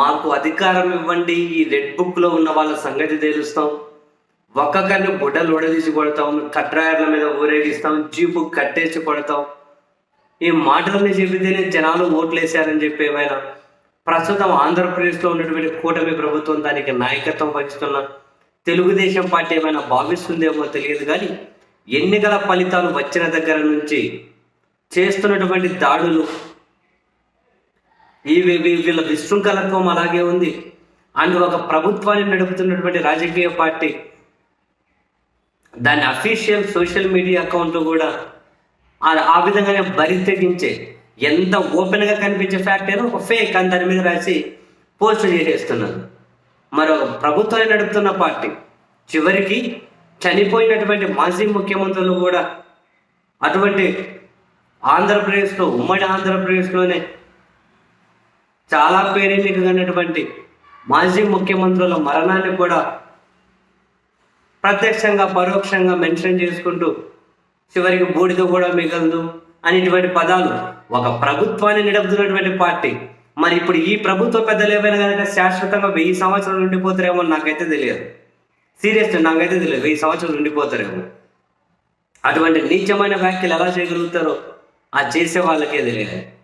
మాకు అధికారం ఇవ్వండి. ఈ రెడ్ బుక్లో ఉన్న వాళ్ళ సంగతి తెలుస్తాం. ఒక్కొక్కరిని గుడ్డలు ఉడదీసి కొడతాం. కట్రాయర్ల మీద ఊరేగిస్తాం. జీపు కట్టేసి కొడతాం. ఈ మాటలని చెబితేనే జనాలు ఓట్లేసారని చెప్పి ఏమైనా ప్రస్తుతం ఆంధ్రప్రదేశ్లో ఉన్నటువంటి కూటమి ప్రభుత్వం దానికి నాయకత్వం వహిస్తున్న తెలుగుదేశం పార్టీ ఏమైనా భావిస్తుందేమో తెలియదు కానీ ఎన్నికల ఫలితాలు వచ్చిన దగ్గర నుంచి చేస్తున్నటువంటి దాడులు ఈ వీ- వీ- వీళ్ళ విశృంఖలత్వం అలాగే ఉంది. అండ్ ఒక ప్రభుత్వాన్ని నడుపుతున్నటువంటి రాజకీయ పార్టీ దాని అఫీషియల్ సోషల్ మీడియా అకౌంట్ కూడా ఆ- ఆ విధంగానే బరి తెగించే ఎంత ఓపెన్గా కనిపించే ఫ్యాక్ట్ అయినా ఒక ఫేక్ అని దాని మీద రాసి పోస్ట్ చేసేస్తున్నారు. మరో ప్రభుత్వాన్ని నడుపుతున్న పార్టీ చివరికి చనిపోయినటువంటి మాజీ ముఖ్యమంత్రులు కూడా అటువంటి ఆంధ్రప్రదేశ్లో ఉమ్మడి ఆంధ్రప్రదేశ్లోనే చాలా పేరెన్నికైనటువంటి మాజీ ముఖ్యమంత్రుల మరణాన్ని కూడా ప్రత్యక్షంగా పరోక్షంగా మెన్షన్ చేసుకుంటూ చివరికి బూడిద కూడా మిగలదు అనేటువంటి పదాలు ఒక ప్రభుత్వాన్ని నడుపుతున్నటువంటి పార్టీ. మరి ఇప్పుడు ఈ ప్రభుత్వ పెద్దలు ఏమైనా కనుక శాశ్వతంగా వెయ్యి సంవత్సరాలు ఉండిపోతారేమో నాకైతే తెలియదు. సీరియస్గా నాకైతే తెలియదు వెయ్యి సంవత్సరాలు ఉండిపోతారేమో. అటువంటి నీచమైన వ్యాఖ్యలు ఎలా చేయగలుగుతారో ఆ చేసే వాళ్ళకే తెలియదు.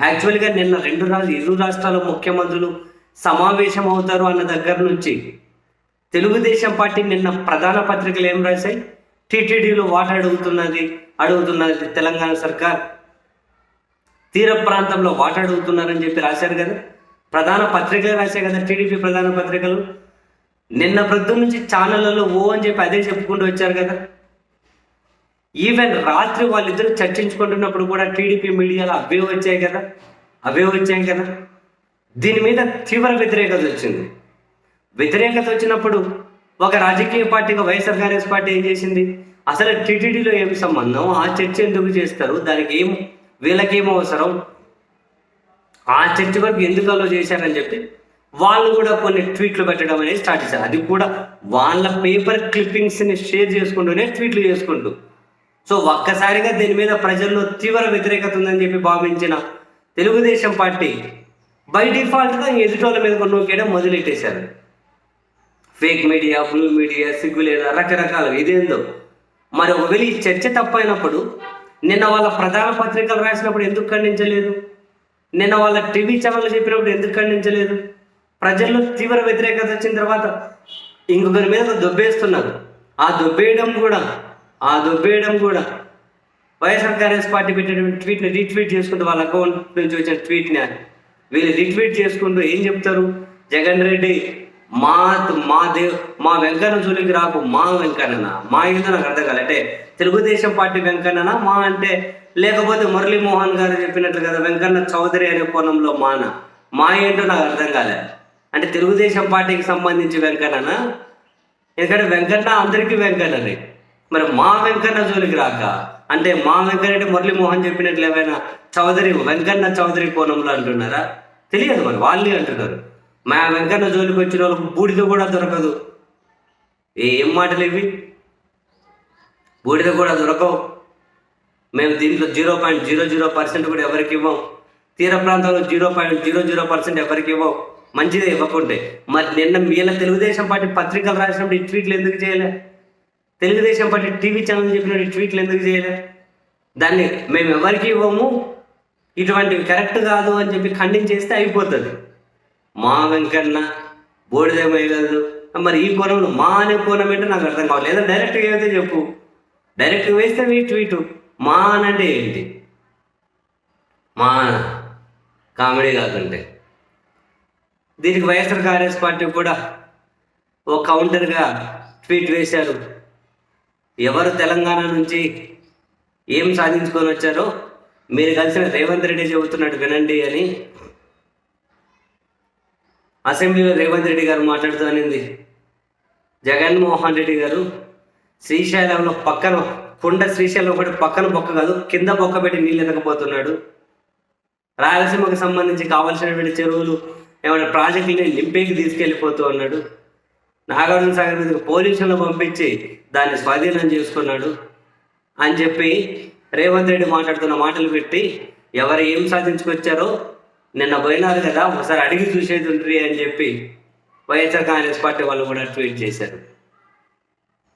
యాక్చువల్గా నిన్న రెండు రాజు ఇరు రాష్ట్రాల ముఖ్యమంత్రులు సమావేశం అవుతారు అన్న దగ్గర నుంచి తెలుగుదేశం పార్టీ నిన్న ప్రధాన పత్రికలు ఏం రాశాయి? టీటీడీలో వాటర్ అడుగుతున్నది? అడుగుతున్నది తెలంగాణ సర్కార్. తీర ప్రాంతంలో వాట అడుగుతున్నారని చెప్పి రాశారు కదా. ప్రధాన పత్రికలే రాశాయి కదా టీడీపీ ప్రధాన పత్రికలు. నిన్న ప్రొద్దు నుంచి ఛానళ్ళలో ఓ అని చెప్పి అదే చెప్పుకుంటూ వచ్చారు కదా. ఈవెన్ రాత్రి వాళ్ళిద్దరు చర్చించుకుంటున్నప్పుడు కూడా టీడీపీ మీడియాలో అవే వచ్చాయి కదా? అవే వచ్చాయి కదా? దీని మీద తీవ్ర వ్యతిరేకత వచ్చింది. వ్యతిరేకత వచ్చినప్పుడు ఒక రాజకీయ పార్టీగా వైఎస్ఆర్ కాంగ్రెస్ పార్టీ ఏం చేసింది? అసలు టీటీడీలో ఏం సంబంధం? ఆ చర్చ ఎందుకు చేస్తారు? దానికి ఏం వీళ్ళకేం అవసరం? ఆ చర్చ వరకు ఎందుకు అలో చేశారని చెప్పి వాళ్ళు కూడా కొన్ని ట్వీట్లు పెట్టడం అనేది స్టార్ట్ చేశారు. అది కూడా వాళ్ళ పేపర్ క్లిప్పింగ్స్ని షేర్ చేసుకుంటూనే ట్వీట్లు చేసుకుంటూ సో ఒక్కసారిగా దీని మీద ప్రజల్లో తీవ్ర వ్యతిరేకత ఉందని చెప్పి భావించిన తెలుగుదేశం పార్టీ బై డిఫాల్ట్గా ఎదుటోళ్ళ మీద నూకేయడం మొదలెట్టేశారు. ఫేక్ మీడియా బ్లూ మీడియా సిగ్గు లేదా ఇదేందో? మరి ఒకవేళ ఈ చర్చ తప్పైనప్పుడు నిన్న వాళ్ళ ప్రధాన పత్రికలు రాసినప్పుడు ఎందుకు ఖండించలేదు? నిన్న వాళ్ళ టీవీ ఛానల్ చెప్పినప్పుడు ఎందుకు ఖండించలేదు? ప్రజల్లో తీవ్ర వ్యతిరేకత వచ్చిన తర్వాత ఇంకొకరి మీద దొబ్బేస్తున్నారు. ఆ దొబ్బేయడం కూడా ఆ దుబ్బేయడం కూడా. వైఎస్ఆర్ కాంగ్రెస్ పార్టీ పెట్టినటువంటి ట్వీట్ని రీట్వీట్ చేసుకుంటూ వాళ్ళ అకౌంట్ నుంచి వచ్చిన ట్వీట్ని వీళ్ళు రీట్వీట్ చేసుకుంటూ ఏం చెప్తారు? జగన్ రెడ్డి మా మా దేవ్ మా వెంకన్న జోలికి రాకు మా వెంకన్న మా ఏందో నాకు అర్థం కాలే? అంటే తెలుగుదేశం పార్టీ వెంకన్న మా అంటే లేకపోతే మురళీమోహన్ గారు చెప్పినట్లు కదా వెంకన్న చౌదరి అనే కోణంలో మాన? మా ఏంటో నాకు అర్థం కాలే. అంటే తెలుగుదేశం పార్టీకి సంబంధించి వెంకన్న ఎందుకంటే వెంకన్న అందరికీ వెంకన్ననే. మరి మా వెంకన్న జోలికి రాక? అంటే మా వెంకన్న అంటే మురళీమోహన్ చెప్పినట్లు ఏమైనా చౌదరి వెంకన్న చౌదరి కోణంలో అంటున్నారా? తెలియదు మరి వాళ్ళే అంటున్నారు. మా వెంకన్న జోలికి వచ్చిన వాళ్ళకు బూడిద కూడా దొరకదు. ఏం మాటలు ఇవి? బూడిద కూడా దొరకవు. మేము దీంట్లో zero point zero zero percent కూడా ఎవరికి ఇవ్వం? తీర ప్రాంతంలో zero point zero zero percent ఎవరికి ఇవ్వం మంచిదే ఇవ్వకుంటే. మరి నిన్న వీళ్ళ తెలుగుదేశం పార్టీ పత్రికలు రాసినప్పుడు ఈ ట్వీట్లు ఎందుకు చేయలే? తెలుగుదేశం పార్టీ టీవీ ఛానల్ చెప్పినప్పుడు ట్వీట్లు ఎందుకు చేయలే? దాన్ని మేము ఎవరికి ఇవ్వము? ఇటువంటివి కరెక్ట్ కాదు అని చెప్పి ఖండించేస్తే అయిపోతుంది. మా వెంకన్న బోడిదేమయ్యగలదు మరి ఈ కోణంలో మా అనే కోణం ఏంటో నాకు అర్థం కావాలి లేదా డైరెక్ట్గా అయితే చెప్పు. డైరెక్ట్గా వేస్తే మీ ట్వీటు మా అంటే ఏంటి? మా కామెడీ కాకుంటే. దీనికి వైఎస్ఆర్ కాంగ్రెస్ పార్టీ కూడా ఓ కౌంటర్గా ట్వీట్ వేశారు. ఎవరు తెలంగాణ నుంచి ఏం సాధించుకొని వచ్చారో మీరు కలిసిన రేవంత్ రెడ్డి చెబుతున్నాడు వినండి అని. అసెంబ్లీలో రేవంత్ రెడ్డి గారు మాట్లాడుతూ అనింది. జగన్మోహన్ రెడ్డి గారు శ్రీశైలంలో పక్కన కుండ శ్రీశైలం ఒకటి పక్కన బొక్క కాదు కింద బొక్క పెట్టి నీళ్ళు ఎదకపోతున్నాడు రాయలసీమకు సంబంధించి కావాల్సినటువంటి చెరువులు ఏమైనా ప్రాజెక్టులని నింపేకి తీసుకెళ్ళిపోతూ ఉన్నాడు. నాగార్జున సాగర్ మీదకి పోలీసులను పంపించి దాన్ని స్వాధీనం చేసుకున్నాడు అని చెప్పి రేవంత్ రెడ్డి మాట్లాడుతున్న మాటలు పెట్టి ఎవరు ఏం సాధించుకొచ్చారో నిన్న పోయినారు కదా ఒకసారి అడిగి చూసేది ఉండ్రి అని చెప్పి వైఎస్ఆర్ కాంగ్రెస్ పార్టీ వాళ్ళు కూడా ట్వీట్ చేశారు.